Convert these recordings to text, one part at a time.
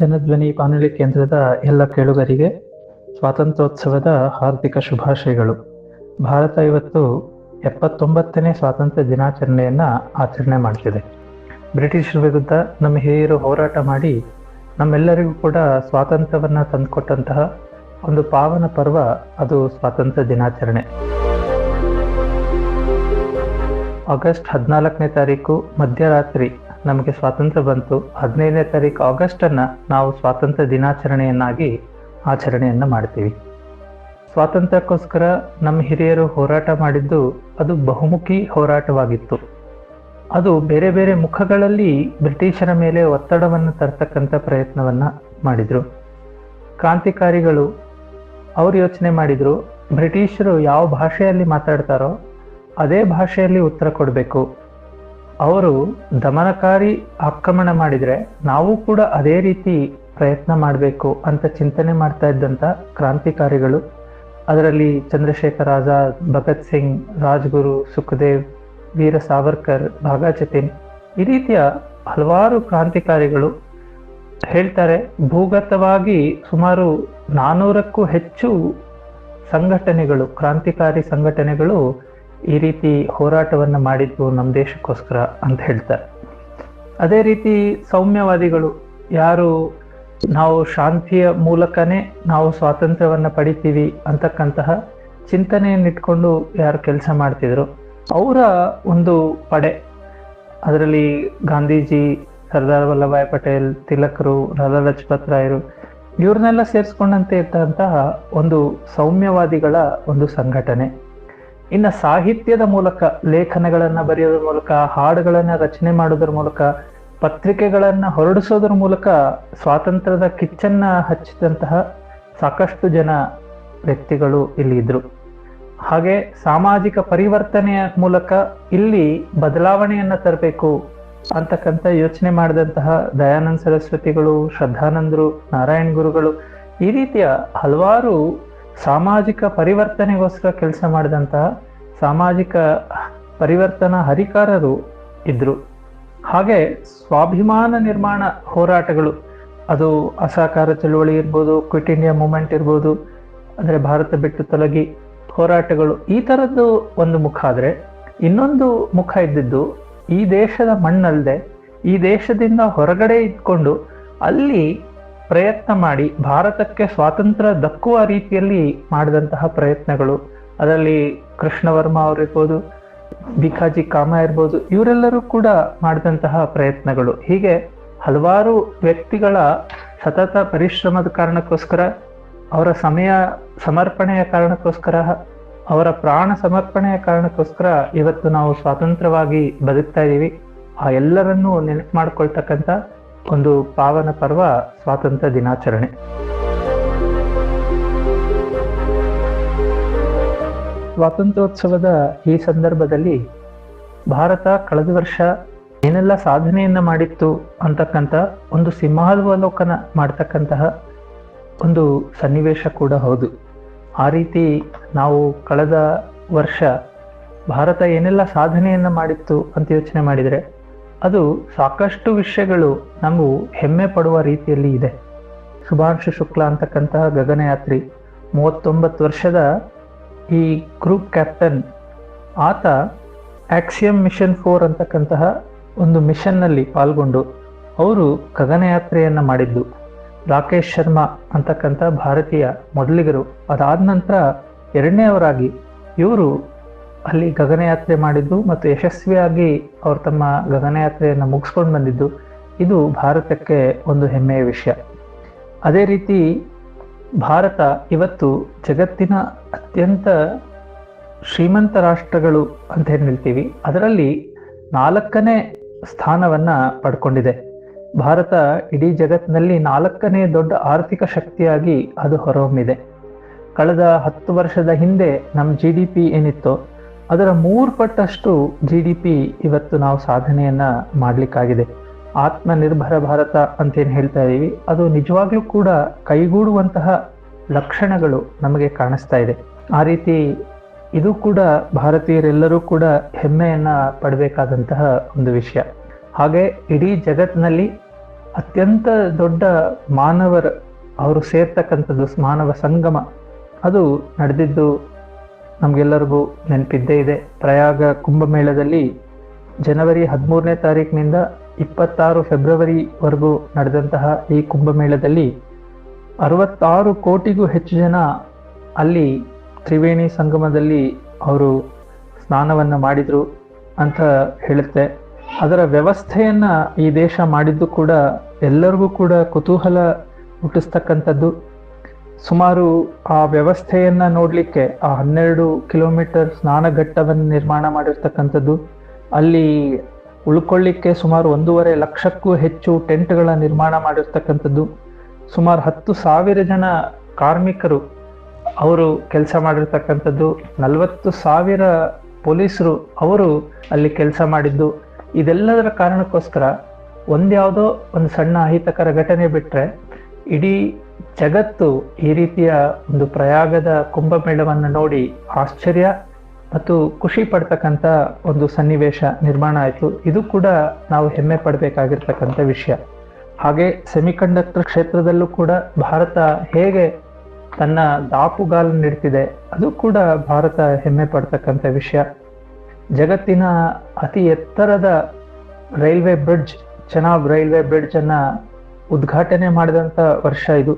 ಜನಧ್ವನಿ ಬಾನುಲಿ ಕೇಂದ್ರದ ಎಲ್ಲ ಕೇಳುಗರಿಗೆ ಸ್ವಾತಂತ್ರ್ಯೋತ್ಸವದ ಹಾರ್ದಿಕ ಶುಭಾಶಯಗಳು. ಭಾರತ ಇವತ್ತು ಎಪ್ಪತ್ತೊಂಬತ್ತನೇ ಸ್ವಾತಂತ್ರ್ಯ ದಿನಾಚರಣೆಯನ್ನು ಆಚರಣೆ ಮಾಡ್ತಿದೆ. ಬ್ರಿಟಿಷರ ವಿರುದ್ಧ ನಮ್ಮ ಹಿರಿಯರು ಹೋರಾಟ ಮಾಡಿ ನಮ್ಮೆಲ್ಲರಿಗೂ ಕೂಡ ಸ್ವಾತಂತ್ರ್ಯವನ್ನು ತಂದುಕೊಟ್ಟಂತಹ ಒಂದು ಪಾವನ ಪರ್ವ ಅದು ಸ್ವಾತಂತ್ರ್ಯ ದಿನಾಚರಣೆ. ಆಗಸ್ಟ್ ಹದಿನಾಲ್ಕನೇ ತಾರೀಕು ಮಧ್ಯರಾತ್ರಿ ನಮಗೆ ಸ್ವಾತಂತ್ರ್ಯ ಬಂತು. ಹದಿನೈದನೇ ತಾರೀಕು ಆಗಸ್ಟ್ ಅನ್ನ ನಾವು ಸ್ವಾತಂತ್ರ್ಯ ದಿನಾಚರಣೆಯನ್ನಾಗಿ ಆಚರಣೆಯನ್ನು ಮಾಡ್ತೀವಿ. ಸ್ವಾತಂತ್ರ್ಯಕ್ಕೋಸ್ಕರ ನಮ್ಮ ಹಿರಿಯರು ಹೋರಾಟ ಮಾಡಿದ್ದು ಅದು ಬಹುಮುಖಿ ಹೋರಾಟವಾಗಿತ್ತು. ಅದು ಬೇರೆ ಬೇರೆ ಮುಖಗಳಲ್ಲಿ ಬ್ರಿಟಿಷರ ಮೇಲೆ ಒತ್ತಡವನ್ನು ತರ್ತಕ್ಕಂಥ ಪ್ರಯತ್ನವನ್ನ ಮಾಡಿದ್ರು. ಕ್ರಾಂತಿಕಾರಿಗಳು ಅವ್ರು ಯೋಚನೆ ಮಾಡಿದ್ರು, ಬ್ರಿಟಿಷರು ಯಾವ ಭಾಷೆಯಲ್ಲಿ ಮಾತಾಡ್ತಾರೋ ಅದೇ ಭಾಷೆಯಲ್ಲಿ ಉತ್ತರ ಕೊಡಬೇಕು. ಅವರು ದಮನಕಾರಿ ಆಕ್ರಮಣ ಮಾಡಿದರೆ ನಾವು ಕೂಡ ಅದೇ ರೀತಿ ಪ್ರಯತ್ನ ಮಾಡಬೇಕು ಅಂತ ಚಿಂತನೆ ಮಾಡ್ತಾ ಇದ್ದಂಥ ಕ್ರಾಂತಿಕಾರಿಗಳು. ಅದರಲ್ಲಿ ಚಂದ್ರಶೇಖರ್ ಆಜಾದ್ ಭಗತ್ ಸಿಂಗ್, ರಾಜ್ಗುರು, ಸುಖದೇವ್, ವೀರ ಸಾವರ್ಕರ್ ಭಾಗಾ ಜತಿನ್ ಈ ರೀತಿಯ ಹಲವಾರು ಕ್ರಾಂತಿಕಾರಿಗಳು ಹೇಳ್ತಾರೆ. ಭೂಗತವಾಗಿ ಸುಮಾರು ನಾನ್ನೂರಕ್ಕೂ ಹೆಚ್ಚು ಸಂಘಟನೆಗಳು, ಕ್ರಾಂತಿಕಾರಿ ಸಂಘಟನೆಗಳು ಈ ರೀತಿ ಹೋರಾಟವನ್ನು ಮಾಡಿದ್ದು ನಮ್ಮ ದೇಶಕ್ಕೋಸ್ಕರ ಅಂತ ಹೇಳ್ತಾರೆ. ಅದೇ ರೀತಿ ಸೌಮ್ಯವಾದಿಗಳು ಯಾರು ನಾವು ಶಾಂತಿಯ ಮೂಲಕನೇ ನಾವು ಸ್ವಾತಂತ್ರ್ಯವನ್ನು ಪಡಿತೀವಿ ಅಂತಕ್ಕಂತಹ ಚಿಂತನೆಯನ್ನಿಟ್ಕೊಂಡು ಯಾರು ಕೆಲಸ ಮಾಡ್ತಿದ್ರು, ಅವರ ಒಂದು ಪಡೆ. ಅದರಲ್ಲಿ ಗಾಂಧೀಜಿ, ಸರ್ದಾರ್ ವಲ್ಲಭಾಯ್ ಪಟೇಲ್, ತಿಲಕರು ಲಾಲಾ ಲಜಪತ್ ರಾಯರು, ಇವ್ರನ್ನೆಲ್ಲ ಸೇರಿಸ್ಕೊಂಡಂತೆ ಇರ್ತಕ್ಕಂತಹ ಒಂದು ಸೌಮ್ಯವಾದಿಗಳ ಒಂದು ಸಂಘಟನೆ. ಇನ್ನು ಸಾಹಿತ್ಯದ ಮೂಲಕ, ಲೇಖನಗಳನ್ನ ಬರೆಯೋದ್ರ ಮೂಲಕ, ಹಾಡುಗಳನ್ನ ರಚನೆ ಮಾಡೋದ್ರ ಮೂಲಕ, ಪತ್ರಿಕೆಗಳನ್ನ ಹೊರಡಿಸೋದ್ರ ಮೂಲಕ ಸ್ವಾತಂತ್ರ್ಯದ ಕಿಚ್ಚನ್ನ ಹಚ್ಚಿದಂತಹ ಸಾಕಷ್ಟು ಜನ ವ್ಯಕ್ತಿಗಳು ಇಲ್ಲಿ ಇದ್ರು. ಹಾಗೆ ಸಾಮಾಜಿಕ ಪರಿವರ್ತನೆಯ ಮೂಲಕ ಇಲ್ಲಿ ಬದಲಾವಣೆಯನ್ನ ತರಬೇಕು ಅಂತಕ್ಕಂಥ ಯೋಚನೆ ಮಾಡಿದಂತಹ ದಯಾನಂದ ಸರಸ್ವತಿಗಳು, ಶ್ರದ್ಧಾನಂದರು, ನಾರಾಯಣ್ ಗುರುಗಳು ಈ ರೀತಿಯ ಹಲವಾರು ಸಾಮಾಜಿಕ ಪರಿವರ್ತನೆಗೋಸ್ಕರ ಕೆಲಸ ಮಾಡಿದಂತಹ ಸಾಮಾಜಿಕ ಪರಿವರ್ತನಾ ಹರಿಕಾರರು ಇದ್ರು. ಹಾಗೆ ಸ್ವಾಭಿಮಾನ ನಿರ್ಮಾಣ ಹೋರಾಟಗಳು, ಅದು ಅಸಹಕಾರ ಚಳುವಳಿ ಇರ್ಬೋದು, ಕ್ವಿಟ್ ಇಂಡಿಯಾ ಮೂಮೆಂಟ್ ಇರ್ಬೋದು, ಅಂದರೆ ಭಾರತ ಬಿಟ್ಟು ತೊಲಗಿ ಹೋರಾಟಗಳು, ಈ ಥರದ್ದು ಒಂದು ಮುಖ ಆದರೆ ಇನ್ನೊಂದು ಮುಖ ಇದ್ದಿದ್ದು ಈ ದೇಶದ ಮಣ್ಣಲ್ಲದೆ ಈ ದೇಶದಿಂದ ಹೊರಗಡೆ ಇದ್ಕೊಂಡು ಅಲ್ಲಿ ಪ್ರಯತ್ನ ಮಾಡಿ ಭಾರತಕ್ಕೆ ಸ್ವಾತಂತ್ರ್ಯ ದಕ್ಕುವ ರೀತಿಯಲ್ಲಿ ಮಾಡಿದಂತಹ ಪ್ರಯತ್ನಗಳು. ಅದರಲ್ಲಿ ಕೃಷ್ಣವರ್ಮ ಅವರಿರ್ಬೋದು ಭಿಕಾಜಿ ಕಾಮ ಇರ್ಬೋದು, ಇವರೆಲ್ಲರೂ ಕೂಡ ಮಾಡಿದಂತಹ ಪ್ರಯತ್ನಗಳು. ಹೀಗೆ ಹಲವಾರು ವ್ಯಕ್ತಿಗಳ ಸತತ ಪರಿಶ್ರಮದ ಕಾರಣಕ್ಕೋಸ್ಕರ, ಅವರ ಸಮಯ ಸಮರ್ಪಣೆಯ ಕಾರಣಕ್ಕೋಸ್ಕರ, ಅವರ ಪ್ರಾಣ ಸಮರ್ಪಣೆಯ ಕಾರಣಕ್ಕೋಸ್ಕರ ಇವತ್ತು ನಾವು ಸ್ವಾತಂತ್ರ್ಯವಾಗಿ ಬದುಕ್ತಾ ಇದ್ದೀವಿ. ಆ ಎಲ್ಲರನ್ನೂ ನೆನಪು ಮಾಡ್ಕೊಳ್ತಕ್ಕಂಥ ಒಂದು ಪಾವನ ಪರ್ವ ಸ್ವಾತಂತ್ರ್ಯ ದಿನಾಚರಣೆ. ಸ್ವಾತಂತ್ರ್ಯೋತ್ಸವದ ಈ ಸಂದರ್ಭದಲ್ಲಿ ಭಾರತ ಕಳೆದ ವರ್ಷ ಏನೆಲ್ಲ ಸಾಧನೆಯನ್ನ ಮಾಡಿತ್ತು ಅಂತಕ್ಕಂಥ ಒಂದು ಸಿಂಹಾವಲೋಕನ ಮಾಡ್ತಕ್ಕಂತಹ ಒಂದು ಸನ್ನಿವೇಶ ಕೂಡ ಹೌದು. ಆ ರೀತಿ ನಾವು ಕಳೆದ ವರ್ಷ ಭಾರತ ಏನೆಲ್ಲ ಸಾಧನೆಯನ್ನ ಮಾಡಿತ್ತು ಅಂತ ಯೋಚನೆ ಮಾಡಿದರೆ ಅದು ಸಾಕಷ್ಟು ವಿಷಯಗಳು ನಾವು ಹೆಮ್ಮೆ ಪಡುವ ರೀತಿಯಲ್ಲಿ ಇದೆ. ಶುಭಾಂಶು ಶುಕ್ಲ ಅಂತಕ್ಕಂತಹ ಗಗನಯಾತ್ರಿ ಮೂವತ್ತೊಂಬತ್ತು ವರ್ಷದ ಈ ಗ್ರೂಪ್ ಕ್ಯಾಪ್ಟನ್, ಆತ ಆಕ್ಸಿಯಂ ಮಿಷನ್ ಫೋರ್ ಅಂತಕ್ಕಂತಹ ಒಂದು ಮಿಷನ್ನಲ್ಲಿ ಪಾಲ್ಗೊಂಡು ಅವರು ಗಗನಯಾತ್ರೆಯನ್ನು ಮಾಡಿದ್ದು. ರಾಕೇಶ್ ಶರ್ಮಾ ಅಂತಕ್ಕಂಥ ಭಾರತೀಯ ಮೊದಲಿಗರು ಅದಾದ ನಂತರ ಎರಡನೇವರಾಗಿ ಇವರು ಅಲ್ಲಿ ಗಗನಯಾತ್ರೆ ಮಾಡಿದ್ದು ಮತ್ತು ಯಶಸ್ವಿಯಾಗಿ ಅವರು ತಮ್ಮ ಗಗನಯಾತ್ರೆಯನ್ನು ಮುಗಿಸ್ಕೊಂಡು ಬಂದಿದ್ದು, ಇದು ಭಾರತಕ್ಕೆ ಒಂದು ಹೆಮ್ಮೆಯ ವಿಷಯ. ಅದೇ ರೀತಿ ಭಾರತ ಇವತ್ತು ಜಗತ್ತಿನ ಅತ್ಯಂತ ಶ್ರೀಮಂತ ರಾಷ್ಟ್ರಗಳು ಅಂತ ಏನು ಹೇಳ್ತೀವಿ ಅದರಲ್ಲಿ ನಾಲ್ಕನೇ ಸ್ಥಾನವನ್ನು ಪಡ್ಕೊಂಡಿದೆ. ಭಾರತ ಇಡೀ ಜಗತ್ತಿನಲ್ಲಿ ನಾಲ್ಕನೇ ದೊಡ್ಡ ಆರ್ಥಿಕ ಶಕ್ತಿಯಾಗಿ ಅದು ಹೊರಹೊಮ್ಮಿದೆ. ಕಳೆದ ಹತ್ತು ವರ್ಷದ ಹಿಂದೆ ನಮ್ಮ ಜಿ ಡಿ ಪಿ ಏನಿತ್ತೋ ಅದರ ಮೂರು ಪಟ್ಟಷ್ಟು ಜಿ ಡಿ ಪಿ ಇವತ್ತು ನಾವು ಸಾಧನೆಯನ್ನ ಮಾಡಲಿಕ್ಕಾಗಿದೆ. ಆತ್ಮನಿರ್ಭರ ಭಾರತ ಅಂತೇನು ಹೇಳ್ತಾ ಇದ್ದೀವಿ ಅದು ನಿಜವಾಗ್ಲೂ ಕೂಡ ಕೈಗೂಡುವಂತಹ ಲಕ್ಷಣಗಳು ನಮಗೆ ಕಾಣಿಸ್ತಾ ಇದೆ. ಆ ರೀತಿ ಇದು ಕೂಡ ಭಾರತೀಯರೆಲ್ಲರೂ ಕೂಡ ಹೆಮ್ಮೆಯನ್ನು ಪಡಬೇಕಾದಂತಹ ಒಂದು ವಿಷಯ. ಹಾಗೆ ಇಡೀ ಜಗತ್ತಿನಲ್ಲಿ ಅತ್ಯಂತ ದೊಡ್ಡ ಮಾನವರ, ಅವರು ಸೇರ್ತಕ್ಕಂಥದ್ದು ಮಾನವ ಸಂಗಮ. ಅದು ನಡೆದಿದ್ದು ನಮಗೆಲ್ಲರಿಗೂ ನೆನಪಿದ್ದೇ ಇದೆ. ಪ್ರಯಾಗ ಕುಂಭಮೇಳದಲ್ಲಿ ಜನವರಿ ಹದಿಮೂರನೇ ತಾರೀಕಿನಿಂದ ಇಪ್ಪತ್ತಾರು ಫೆಬ್ರವರಿವರೆಗೂ ನಡೆದಂತಹ ಈ ಕುಂಭಮೇಳದಲ್ಲಿ ಅರವತ್ತಾರು ಕೋಟಿಗೂ ಹೆಚ್ಚು ಜನ ಅಲ್ಲಿ ತ್ರಿವೇಣಿ ಸಂಗಮದಲ್ಲಿ ಅವರು ಸ್ನಾನವನ್ನು ಮಾಡಿದರು ಅಂತ ಹೇಳುತ್ತೆ. ಅದರ ವ್ಯವಸ್ಥೆಯನ್ನು ಈ ದೇಶ ಮಾಡಿದ್ದು ಕೂಡ ಎಲ್ಲರಿಗೂ ಕೂಡ ಕುತೂಹಲ ಹುಟ್ಟಿಸ್ತಕ್ಕಂಥದ್ದು. ಸುಮಾರು ಆ ವ್ಯವಸ್ಥೆಯನ್ನ ನೋಡಲಿಕ್ಕೆ ಆ ಹನ್ನೆರಡು ಕಿಲೋಮೀಟರ್ ಸ್ನಾನಘಟ್ಟವನ್ನು ನಿರ್ಮಾಣ ಮಾಡಿರ್ತಕ್ಕಂಥದ್ದು. ಅಲ್ಲಿ ಉಳ್ಕೊಳ್ಳಿಕ್ಕೆ ಸುಮಾರು ಒಂದೂವರೆ ಲಕ್ಷಕ್ಕೂ ಹೆಚ್ಚು ಟೆಂಟ್ಗಳ ನಿರ್ಮಾಣ ಮಾಡಿರ್ತಕ್ಕಂಥದ್ದು. ಸುಮಾರು ಹತ್ತು ಸಾವಿರ ಜನ ಕಾರ್ಮಿಕರು ಅವರು ಕೆಲಸ ಮಾಡಿರ್ತಕ್ಕಂಥದ್ದು. ನಲವತ್ತು ಸಾವಿರ ಪೊಲೀಸರು ಅವರು ಅಲ್ಲಿ ಕೆಲಸ ಮಾಡಿದ್ದು. ಇದೆಲ್ಲದರ ಕಾರಣಕ್ಕೋಸ್ಕರ ಒಂದ್ಯಾವುದೋ ಒಂದು ಸಣ್ಣ ಅಹಿತಕರ ಘಟನೆ ಬಿಟ್ಟರೆ ಇಡೀ ಜಗತ್ತು ಈ ರೀತಿಯ ಒಂದು ಪ್ರಯಾಗದ ಕುಂಭಮೇಳವನ್ನು ನೋಡಿ ಆಶ್ಚರ್ಯ ಮತ್ತು ಖುಷಿ ಪಡ್ತಕ್ಕಂಥ ಒಂದು ಸನ್ನಿವೇಶ ನಿರ್ಮಾಣ ಆಯಿತು. ಇದು ಕೂಡ ನಾವು ಹೆಮ್ಮೆ ಪಡಬೇಕಾಗಿರ್ತಕ್ಕಂಥ ವಿಷಯ. ಹಾಗೆ ಸೆಮಿಕಂಡಕ್ಟರ್ ಕ್ಷೇತ್ರದಲ್ಲೂ ಕೂಡ ಭಾರತ ಹೇಗೆ ತನ್ನ ದಾಪುಗಾಲನ್ನು ನೀಡ್ತಿದೆ, ಅದು ಕೂಡ ಭಾರತ ಹೆಮ್ಮೆ ಪಡ್ತಕ್ಕಂಥ ವಿಷಯ. ಜಗತ್ತಿನ ಅತಿ ಎತ್ತರದ ರೈಲ್ವೆ ಬ್ರಿಡ್ಜ್, ಚೆನಾಬ್ ರೈಲ್ವೆ ಬ್ರಿಡ್ಜನ್ನು ಉದ್ಘಾಟನೆ ಮಾಡಿದಂಥ ವರ್ಷ ಇದು.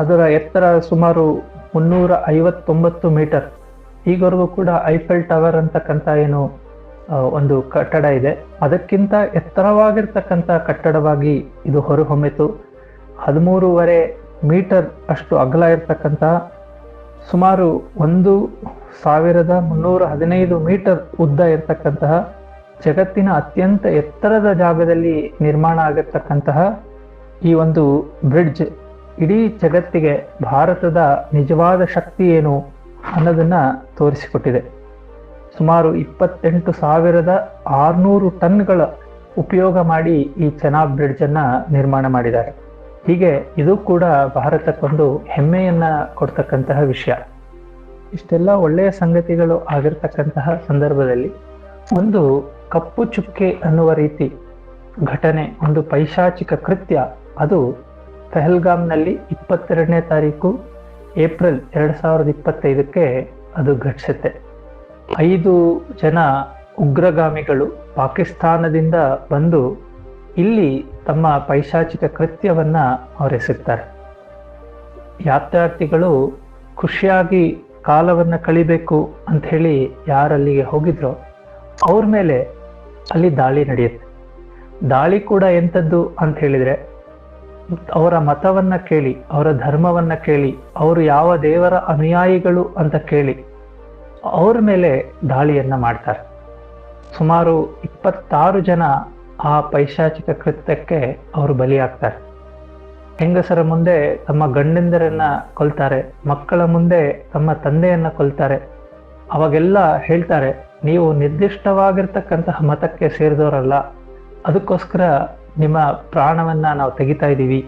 ಅದರ ಎತ್ತರ ಸುಮಾರು ಮುನ್ನೂರ ಐವತ್ತೊಂಬತ್ತು ಮೀಟರ್. ಈಗವರೆಗೂ ಕೂಡ ಐಫೆಲ್ ಟವರ್ ಅಂತಕ್ಕಂಥ ಏನು ಒಂದು ಕಟ್ಟಡ ಇದೆ. ಅದಕ್ಕಿಂತ ಎತ್ತರವಾಗಿರ್ತಕ್ಕಂಥ ಕಟ್ಟಡವಾಗಿ ಇದು ಹೊರಹೊಮ್ಮಿತು. ಹದಿಮೂರುವರೆ ಮೀಟರ್ ಅಷ್ಟು ಅಗಲ ಇರ್ತಕ್ಕಂಥ, ಸುಮಾರು ಒಂದು ಸಾವಿರದ ಮುನ್ನೂರ ಹದಿನೈದು ಮೀಟರ್ ಉದ್ದ ಇರತಕ್ಕಂತಹ, ಜಗತ್ತಿನ ಅತ್ಯಂತ ಎತ್ತರದ ಜಾಗದಲ್ಲಿ ನಿರ್ಮಾಣ ಆಗಿರ್ತಕ್ಕಂತಹ ಈ ಒಂದು ಬ್ರಿಡ್ಜ್ ಇಡೀ ಜಗತ್ತಿಗೆ ಭಾರತದ ನಿಜವಾದ ಶಕ್ತಿ ಏನು ಅನ್ನೋದನ್ನು ತೋರಿಸಿಕೊಟ್ಟಿದೆ. ಸುಮಾರು ಇಪ್ಪತ್ತೆಂಟು ಸಾವಿರದ ಆರುನೂರು ಟನ್ಗಳ ಉಪಯೋಗ ಮಾಡಿ ಈ ಚೆನಾಬ್ ಬ್ರಿಡ್ಜ್ ಅನ್ನ ನಿರ್ಮಾಣ ಮಾಡಿದ್ದಾರೆ. ಹೀಗೆ ಇದು ಕೂಡ ಭಾರತಕ್ಕೊಂದು ಹೆಮ್ಮೆಯನ್ನು ಕೊಡ್ತಕ್ಕಂತಹ ವಿಷಯ. ಇಷ್ಟೆಲ್ಲ ಒಳ್ಳೆಯ ಸಂಗತಿಗಳು ಆಗಿರ್ತಕ್ಕಂತಹ ಸಂದರ್ಭದಲ್ಲಿ ಒಂದು ಕಪ್ಪು ಚುಕ್ಕೆ ಅನ್ನುವ ರೀತಿ ಘಟನೆ, ಒಂದು ಪೈಶಾಚಿಕ ಕೃತ್ಯ ಅದು ಪೆಹಲ್ಗಾಮ್ನಲ್ಲಿ ಇಪ್ಪತ್ತೆರಡನೇ ತಾರೀಕು ಏಪ್ರಿಲ್ ಎರಡು ಸಾವಿರದ ಇಪ್ಪತ್ತೈದಕ್ಕೆ ಅದು ಘಟಿಸುತ್ತೆ. ಐದು ಜನ ಉಗ್ರಗಾಮಿಗಳು ಪಾಕಿಸ್ತಾನದಿಂದ ಬಂದು ಇಲ್ಲಿ ತಮ್ಮ ಪೈಶಾಚಿಕ ಕೃತ್ಯವನ್ನ ಅವರೆಸಗ್ತಾರೆ ಯಾತ್ರಾರ್ಥಿಗಳು ಖುಷಿಯಾಗಿ ಕಾಲವನ್ನು ಕಳಿಬೇಕು ಅಂತ ಹೇಳಿ ಯಾರಲ್ಲಿಗೆ ಹೋಗಿದ್ರೋ ಅವ್ರ ಮೇಲೆ ಅಲ್ಲಿ ದಾಳಿ ನಡೆಯುತ್ತೆ. ದಾಳಿ ಕೂಡ ಎಂಥದ್ದು ಅಂತ ಹೇಳಿದ್ರೆ ಅವರ ಮತವನ್ನ ಕೇಳಿ, ಅವರ ಧರ್ಮವನ್ನ ಕೇಳಿ, ಅವರು ಯಾವ ದೇವರ ಅನುಯಾಯಿಗಳು ಅಂತ ಕೇಳಿ ಅವ್ರ ಮೇಲೆ ದಾಳಿಯನ್ನ ಮಾಡ್ತಾರೆ. ಸುಮಾರು ಇಪ್ಪತ್ತಾರು ಜನ ಆ ಪೈಶಾಚಿಕ ಕೃತ್ಯಕ್ಕೆ ಅವರು ಬಲಿಯಾಗ್ತಾರೆ ಹೆಂಗಸರ ಮುಂದೆ ತಮ್ಮ ಗಂಡಂದರನ್ನ ಕೊಲ್ತಾರೆ, ಮಕ್ಕಳ ಮುಂದೆ ತಮ್ಮ ತಂದೆಯನ್ನ ಕೊಲ್ತಾರೆ. ಅವಾಗೆಲ್ಲ ಹೇಳ್ತಾರೆ, ನೀವು ನಿರ್ದಿಷ್ಟವಾಗಿರ್ತಕ್ಕಂತಹ ಮತಕ್ಕೆ ಸೇರಿದವರಲ್ಲ, ಅದಕ್ಕೋಸ್ಕರ ನಿಮ್ಮ ಪ್ರಾಣವನ್ನು ನಾವು ತೆಗಿತಾ ಇದ್ದೀವಿ.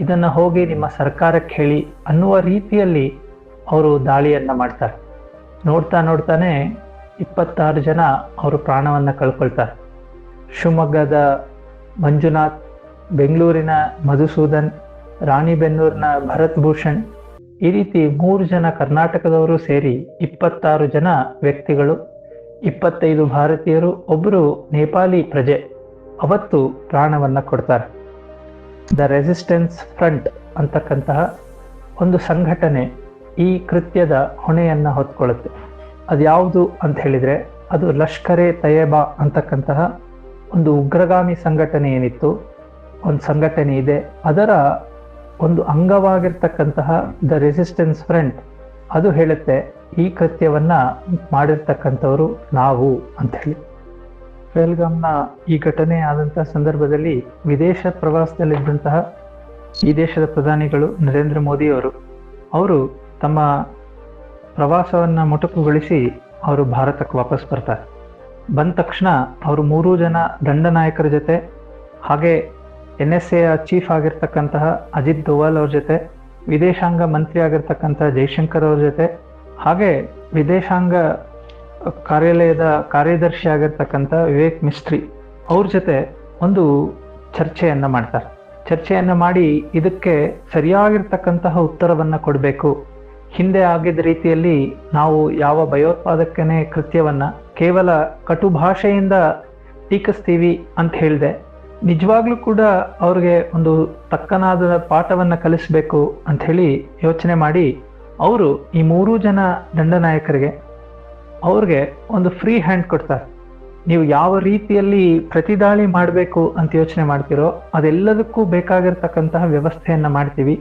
ಇದನ್ನು ಹೋಗಿ ನಿಮ್ಮ ಸರ್ಕಾರಕ್ಕೆ ಹೇಳಿ ಅನ್ನುವ ರೀತಿಯಲ್ಲಿ ಅವರು ದಾಳಿಯನ್ನು ಮಾಡ್ತಾರೆ. ನೋಡ್ತಾ ನೋಡ್ತಾನೆ ಇಪ್ಪತ್ತಾರು ಜನ ಅವರು ಪ್ರಾಣವನ್ನು ಕಳ್ಕೊಳ್ತಾರೆ. ಶಿವಮೊಗ್ಗದ ಮಂಜುನಾಥ್, ಬೆಂಗಳೂರಿನ ಮಧುಸೂದನ್, ರಾಣಿಬೆನ್ನೂರಿನ ಭರತ್ ಭೂಷಣ್ ಈ ರೀತಿ ಮೂರು ಜನ ಕರ್ನಾಟಕದವರು ಸೇರಿ ಇಪ್ಪತ್ತಾರು ಜನ ವ್ಯಕ್ತಿಗಳು, ಇಪ್ಪತ್ತೈದು ಭಾರತೀಯರು ಒಬ್ಬರು ನೇಪಾಲಿ ಪ್ರಜೆ. ಅವತ್ತು ಪ್ರಾಣವನ್ನು ಕೊಡ್ತಾರೆ. ದ ರೆಸಿಸ್ಟೆನ್ಸ್ ಫ್ರಂಟ್ ಅಂತಕ್ಕಂತಹ ಒಂದು ಸಂಘಟನೆ ಈ ಕೃತ್ಯದ ಹೊಣೆಯನ್ನು ಹೊತ್ಕೊಳ್ಳುತ್ತೆ. ಅದ್ಯಾವುದು ಅಂತ ಹೇಳಿದರೆ ಅದು ಲಷ್ಕರೆ ತಯೇಬಾ ಅಂತಕ್ಕಂತಹ ಒಂದು ಉಗ್ರಗಾಮಿ ಸಂಘಟನೆ ಏನಿತ್ತು, ಒಂದು ಸಂಘಟನೆ ಇದೆ. ಅದರ ಒಂದು ಅಂಗವಾಗಿರ್ತಕ್ಕಂತಹ ದ ರೆಸಿಸ್ಟೆನ್ಸ್ ಫ್ರಂಟ್ ಅದು ಹೇಳುತ್ತೆ, ಈ ಕೃತ್ಯವನ್ನು ಮಾಡಿರ್ತಕ್ಕಂಥವರು ನಾವು ಅಂತ ಹೇಳಿ. ಪಹಲ್ಗಾಮ್ನ ಈ ಘಟನೆ ಆದಂತಹ ಸಂದರ್ಭದಲ್ಲಿ ವಿದೇಶ ಪ್ರವಾಸದಲ್ಲಿದ್ದಂತಹ ಈ ದೇಶದ ಪ್ರಧಾನಿಗಳು ನರೇಂದ್ರ ಮೋದಿ ಅವರು ಅವರು ತಮ್ಮ ಪ್ರವಾಸವನ್ನ ಮೊಟಕುಗೊಳಿಸಿ ಅವರು ಭಾರತಕ್ಕೆ ವಾಪಸ್ ಬರ್ತಾರೆ. ಬಂದ ತಕ್ಷಣ ಅವರು ಮೂರೂ ಜನ ದಂಡನಾಯಕರ ಜೊತೆ, ಹಾಗೆ ಎನ್ ಎಸ್ ಎಯ ಚೀಫ್ ಆಗಿರ್ತಕ್ಕಂತಹ ಅಜಿತ್ ದೋವಾಲ್ ಅವ್ರ ಜೊತೆ, ವಿದೇಶಾಂಗ ಮಂತ್ರಿ ಆಗಿರ್ತಕ್ಕಂತಹ ಜೈಶಂಕರ್ ಅವ್ರ ಜೊತೆ, ಹಾಗೆ ವಿದೇಶಾಂಗ ಕಾರ್ಯಾಲಯದ ಕಾರ್ಯದರ್ಶಿ ಆಗಿರ್ತಕ್ಕಂಥ ವಿವೇಕ್ ಮಿಸ್ತ್ರಿ ಅವ್ರ ಜೊತೆ ಒಂದು ಚರ್ಚೆಯನ್ನು ಮಾಡ್ತಾರೆ. ಚರ್ಚೆಯನ್ನು ಮಾಡಿ ಇದಕ್ಕೆ ಸರಿಯಾಗಿರ್ತಕ್ಕಂತಹ ಉತ್ತರವನ್ನು ಕೊಡಬೇಕು. ಹಿಂದೆ ಆಗಿದ್ದ ರೀತಿಯಲ್ಲಿ ನಾವು ಯಾವ ಭಯೋತ್ಪಾದಕನೇ ಕೃತ್ಯವನ್ನು ಕೇವಲ ಕಟು ಭಾಷೆಯಿಂದ ಟೀಕಿಸ್ತೀವಿ ಅಂತ ಹೇಳಿದೆ, ನಿಜವಾಗ್ಲೂ ಕೂಡ ಅವ್ರಿಗೆ ಒಂದು ತಕ್ಕನಾದ ಪಾಠವನ್ನು ಕಲಿಸಬೇಕು ಅಂಥೇಳಿ ಯೋಚನೆ ಮಾಡಿ, ಅವರು ಈ ಮೂರೂ ಜನ ದಂಡನಾಯಕರಿಗೆ ಅವ್ರಿಗೆ ಒಂದು ಫ್ರೀ ಹ್ಯಾಂಡ್ ಕೊಡ್ತಾರೆ ನೀವು ಯಾವ ರೀತಿಯಲ್ಲಿ ಪ್ರತಿದಾಳಿ ಮಾಡಬೇಕು ಅಂತ ಯೋಚನೆ ಮಾಡ್ತೀರೋ ಅದೆಲ್ಲದಕ್ಕೂ ಬೇಕಾಗಿರ್ತಕ್ಕಂತಹ ವ್ಯವಸ್ಥೆಯನ್ನು ಮಾಡ್ತೀವಿ.